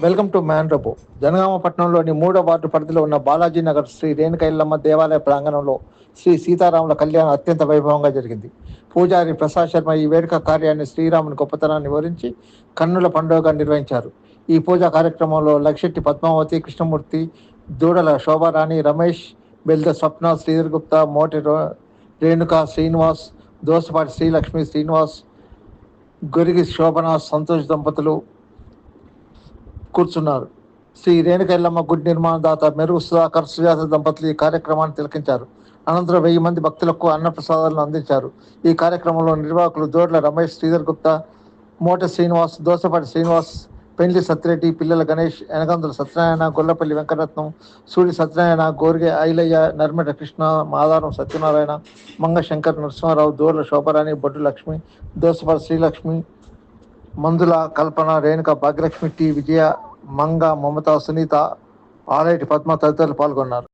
Welcome to మ్యాన్ రబో. జనగామ పట్టణంలోని మూడో వార్డు పరిధిలో ఉన్న బాలాజీ నగర్ శ్రీ రేణుకైల్లమ్మ దేవాలయ ప్రాంగణంలో శ్రీ సీతారాముల కళ్యాణం అత్యంత వైభవంగా జరిగింది. పూజారి ప్రసాద్ శర్మ ఈ వేడుక కార్యాన్ని శ్రీరాముని గొప్పతనాన్ని వివరించి కన్నుల పండుగగా నిర్వహించారు. ఈ పూజా కార్యక్రమంలో లక్షెట్టి పద్మావతి కృష్ణమూర్తి దూడల శోభారాణి రమేష్ బెల్ద స్వప్న శ్రీధర్ గుప్తా మోటి రో- రేణుక శ్రీనివాస్ దోసపాటి శ్రీలక్ష్మి శ్రీనివాస్ గొరిగి శోభన సంతోష్ దంపతులు కూర్చున్నారు. శ్రీ రేణుకెల్లమ్మ గుడి నిర్మాణదాత మెరుగు సుధాకర్ సుజాత దంపతులు ఈ కార్యక్రమాన్ని తిలకించారు. అనంతరం వెయ్యి మంది భక్తులకు అన్నప్రసాదాలను అందించారు. ఈ కార్యక్రమంలో నిర్వాహకులు దోడ్ల రమేష్ శ్రీధర్ గుప్తా మోట శ్రీనివాస్ దోసపాటి శ్రీనివాస్ పెండ్లి సత్యరెడ్డి పిల్లల గణేష్ ఎనగందుల సత్యనారాయణ గొల్లపల్లి వెంకటరత్నం సూడి సత్యనారాయణ గోరిగే ఐలయ్య నర్మట కృష్ణ మాదారం సత్యనారాయణ మంగశంకర్ నరసింహారావు దోర్ల శోభరాణి బొడ్డు లక్ష్మి దోసపాటి శ్రీలక్ష్మి మందుల కల్పన రేణుక భాగ్యలక్ష్మి టి విజయ మంగ మమత సునీత ఆలేటి పద్మ తదితరులు పాల్గొన్నారు.